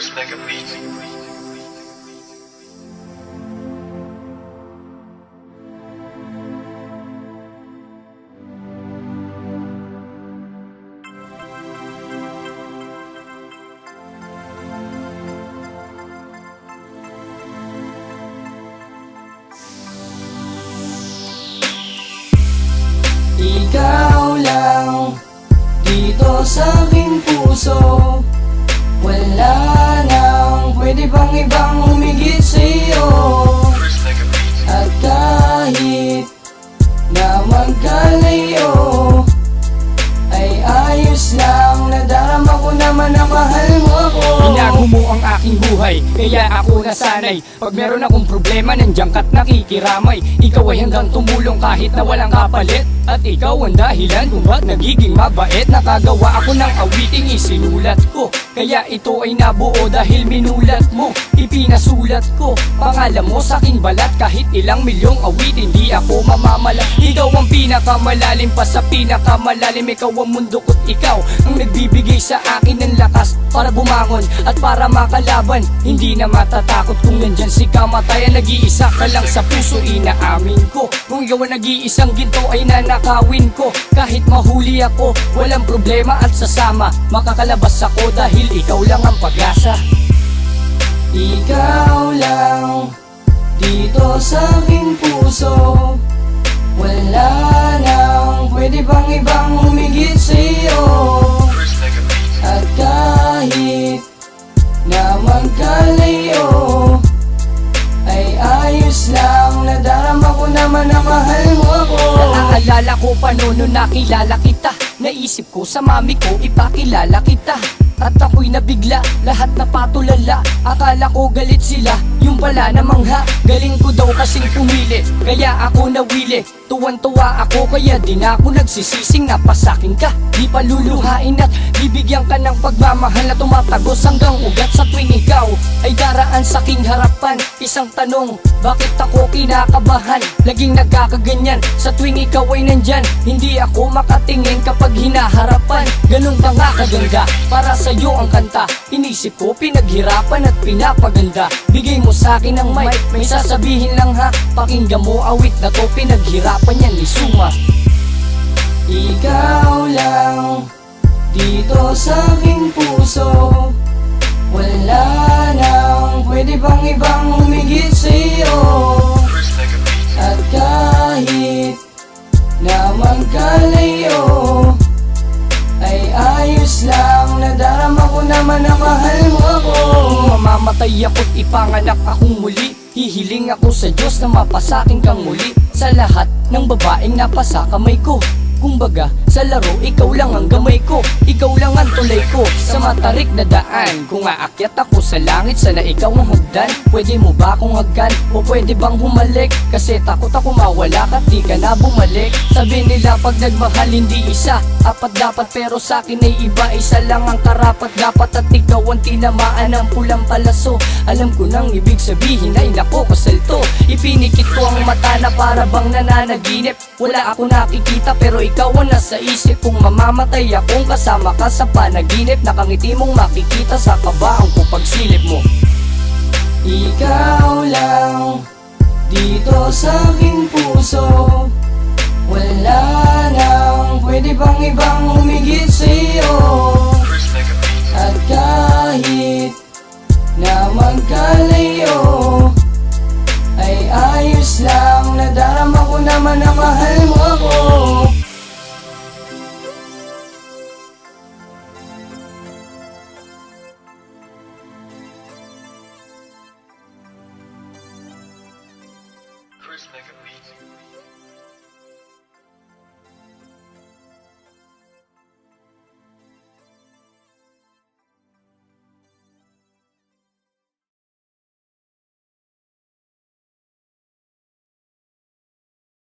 Mega Beats. Ikaw lang dito sa aking puso Wala pwede bang ibang humigit sa'yo aking buhay, kaya ako nasanay. Pag meron akong problema, nandiyan ka't nakikiramay. Ikaw ay hanggang tumulong kahit na walang kapalit. At ikaw ang dahilan kung ba't nagiging mabait. Nakagawa ako ng awiting isinulat ko. Kaya ito ay nabuo dahil minulat mo. Ipinasulat ko. Pangalan mo sa aking balat. Kahit ilang milyong awit Hindi ako mamamala. Ikaw ang pinakamalalim pa sa pinakamalalim. Ikaw ang mundo ko't ikaw Ang nagbibigay sa akin ng lakas Para bumangon at para makalaban Hindi na matatakot kung nandyan si kamatayan Nag-iisa ka lang sa puso inaamin ko. Kung ang nag-iisang ginto ay nanakawin ko. Kahit mahuli ako walang problema at sasama. Makakalabas ako dahil ikaw lang ang pag-asa. Ikaw lang dito sa Naaalala ko pa noon nakilala kita. Naisip ko sa mami ko ipakilala kita At ako'y nabigla, lahat na patulala. Akala ko galit sila, yung pala namang ha Galing ko daw kasing pumili, kaya ako nawili. Tuwan-tuwa ako, kaya din ako nagsisising. Napasakin ka, di pa luluhain at Bibigyan ka ng pagmamahal na tumatagos hanggang ugat. Sa tuwing ikaw ay daraan sa aking harapan Isang tanong, bakit ako kinakabahan? Laging nagkakaganyan sa tuwing ikaw ay nandyan Hindi ako makatingin kapag hinaharapan. Ganun ka nga kaganda, para sa'yo ang kanta. Inisip ko pinaghirapan at pinapaganda. Bigay mo sa akin ng mic, may sasabihin lang ha. Pakinggan mo awit na to, pinaghirapan yan ni Suma. Ikaw lang dito sa aking puso. Wala nang pwede bang ibang humigit sa'yo. At kahit na magkalayo ko naman na mahal mo ako. Mamamatay ako't ipanganak akong muli. Hihiling ako sa Diyos na mapasakin kang muli. Sa lahat ng babaeng napasa kamay ko Kumbaga, sa laro, ikaw lang ang gamay ko. Ikaw lang ang tulay ko. Sa matarik na daan Kung aakyat ako sa langit, sana ikaw ang hagdan. Pwede mo ba akong hagkan? O pwede bang humalik? Kasi takot ako mawala ka, di ka na bumalik. Sabi nila pag nagmahal hindi isa. Apat dapat pero sa akin ay iba. Isa lang ang karapat dapat at ikaw ang tinamaan ng pulang palaso. Alam ko nang ibig sabihin ay nako kasalto Ipinikit ko ang mata na para bang nananaginip. Wala ako nakikita pero ikaw ang nasa isip Kung mamamatay. Akong kasama ka sa panaginip. Nakangiti mong makikita sa kabaong ko pagsilip mo. Ikaw lang dito sa aking puso. Wala nang pwede bang ibang humigit sa'yo. At kahit na magkalayo first mega week.